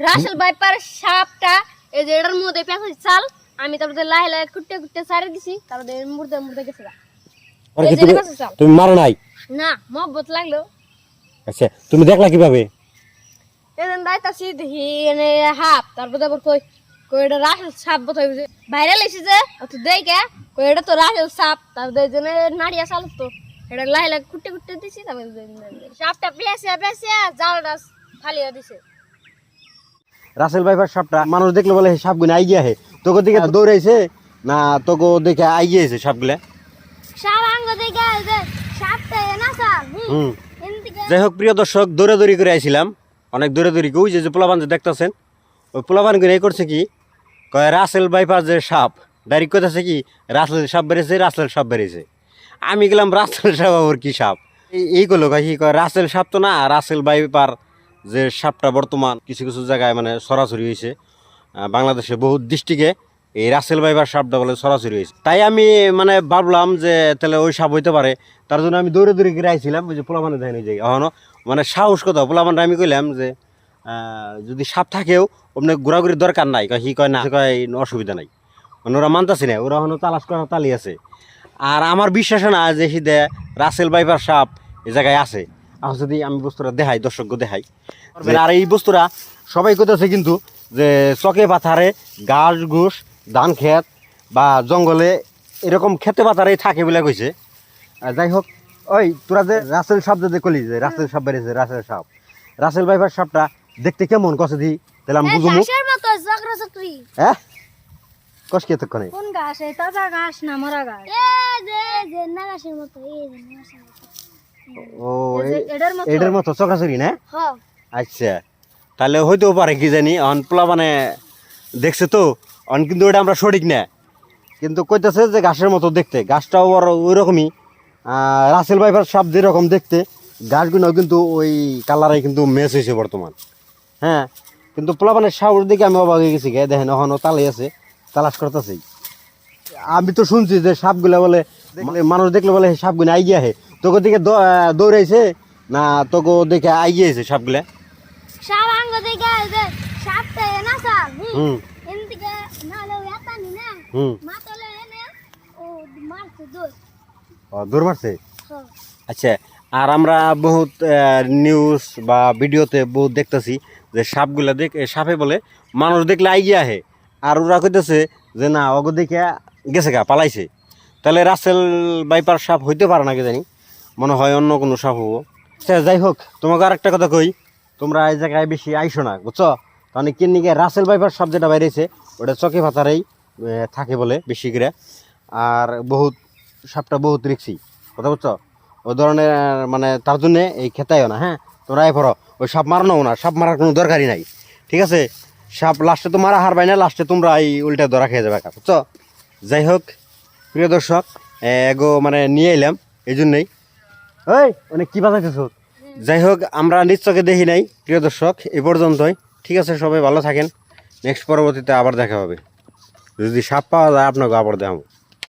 Russell viper সাপটা এই যে এটার মধ্যে পেঁচাই চাল আমি তারপরে লাহে লাহে কুটে কুটে সারে দিছি তারপরে মুর্দে মুর্দে গেছে তুমি তুমি মারো নাই? না মহব্বত লাগল। আচ্ছা তুমি দেখলা কীভাবে? এদিন রাইতাছি দেখি এনে হাফ তারপরে আবার কই কই এটা রাসেল সাপ বোধ হইবে ভাইরাল এসেছে অত দেখে কই এটা তো রাসেল সাপ তারপরে এই জন্য নাড়িয়া চাল তো এটা লাহে লাহে কুটে কুটে দিছি তারপরে সাপটা পেঁচে পেঁচে জালটা ফালিয়ে দিছে। রাসেল ভাইপার সাপটা মানুষ দেখলে বলে সাপগুলো আই গিয়া হে তোকে দিকে দৌড়াইছে? না তোকে দেখে আই গিয়েছে সাপগুলা। যাই হোক প্রিয় দর্শক দৌড়ে দৌড়ি করে আইছিলাম। অনেক দৌড়ে দৌড়ি ওই যে পোলাবান যে দেখতেছেন। ওই পোলাবান করে এই করছে কি? কয় রাসেল বাইপার যে সাপ। ডাইরেক্ট কথা কি রাসেল সাপ বেড়েছে রাসেল সাপ বেড়েছে। আমি গেলাম রাসেল সাপ আবার কি সাপ? এই করল কয় কি কয় রাসেল সাপ তো না রাসেল বাইপার যে সাপটা বর্তমান কিছু কিছু জায়গায় মানে সরাসরি হয়েছে বাংলাদেশে বহু ডিস্ট্রিক্টে এই রাসেল বাইবার সাপটা বলে সরাসরি হয়েছে। তাই আমি মানে ভাবলাম যে তাহলে ওই সাপ হইতে পারে। তার জন্য আমি দৌড়ে দৌড়ে গিয়ে ওই যে পোলামানে ওই জায়গায় এখনও মানে সাহস কথা পোলামানটা আমি কইলাম যে যদি সাপ থাকেও, অমনি ঘোরাঘুরির দরকার নাই। কয় হি কয়, না কয় অসুবিধা নাই। মানে ওরা মানতাছি না, ওরা এখনও তালাশ করা তালি আছে। আর আমার বিশ্বাস না যে হিদে রাসেল বাইবার সাপ এই জায়গায় আছে। আর যদি আমি বস্তুটা দেখাই দর্শককে দেখাই আর এই বস্তুরা সবাই করতেছে কিন্তু যে চকে পাথারে ঘাস ঘুষ ধান ক্ষেত বা জঙ্গলে এরকম খেতে পাতারে থাকে বলে কইছে। যাই হোক ওই তোরা যে রাসেল সাপ যদি কলি যে রাসেল সাপ বেরিয়েছে রাসেল সাপ রাসেল বাইবার সাপটা দেখতে কেমন কষে দি? তাহলে আমি বুঝব হ্যাঁ কষ কে এতক্ষণে? কোন ঘাস? এই তাজা ঘাস না মরা ঘাস? এ যে যে না ঘাসের মতো এই যে না ঘাসের মতো। ও এটার মতো। চকাচুরি না? আচ্ছা। তাহলে হইতেও পারে কি জানি অন পোলা মানে দেখছে তো অন কিন্তু ওটা আমরা সঠিক না। কিন্তু কইতেছে যে ঘাসের মতো দেখতে গাছটাও বড় ওই রকমই রাসেল ভাইপার সাপ যেরকম দেখতে গাছগুলো কিন্তু ওই কালারে কিন্তু ম্যাচ হয়েছে বর্তমান। হ্যাঁ কিন্তু পোলা মানে সাউর দিকে আমি অবাক হয়ে গেছি গে দেখেন ওখানে তালাই আছে তালাশ করতেছি আমি তো শুনছি যে সাপগুলা বলে দেখলে মানুষ দেখলে বলে সাপগুলো আই গিয়া হে। তোকে দিকে দৌড়াইছে? না তোকে দেখে আই গিয়েছে সাপগুলা আঙ্গ দেখে যে সাপটা এনা সাপ হুম। না না হুম। মাতলে এনে ও মারছে মারছে? আচ্ছা আর আমরা বহুত নিউজ বা ভিডিওতে বহুত দেখতেছি যে সাপগুলা দেখ সাপে বলে মানুষ দেখলে আই গিয়া হে আর ওরা কইতেছে যে না অগ দেখে গেছে গা পালাইছে। তাহলে রাসেল বাইপার সাপ হইতে পারে না কি জানি? মনে হয় অন্য কোনো সাপ হব। আচ্ছা যাই হোক। তোমাকে আর একটা কথা কই তোমরা এই জায়গায় বেশি আইসো না বুঝছ? তাহলে কিন নিকে রাসেল বাইপার সাপ যেটা বাইরেছে ওটা চকে পাতারেই এ, থাকে বলে বেশি করে। আর বহুত সাপটা বহুত রিক্সি কথা বুঝছ? ওই ধরনের মানে তার জন্যে এই খেতাইও না হ্যাঁ? তোমরা এ পড়ো ওই সাপ মারানো না সাপ মারার কোনো দরকারই নাই ঠিক আছে? সাপ লাস্টে তো মারা হারবাই না লাস্টে তোমরা এই উল্টা ধরা খেয়ে যাবে বুঝছ? যাই হোক প্রিয় দর্শক এগো মানে নিয়ে এলাম এই জন্যই। ওই অনেক কী বাজাইতেছ? যাই হোক আমরা নিশ্চকে দেখি নাই, প্রিয় দর্শক, এ পর্যন্তই। ঠিক আছে, সবাই ভালো থাকেন। নেক্সট পরবর্তীতে আবার দেখা হবে। যদি সাপ পাওয়া যায় আপনাকে আবার দেখাবো।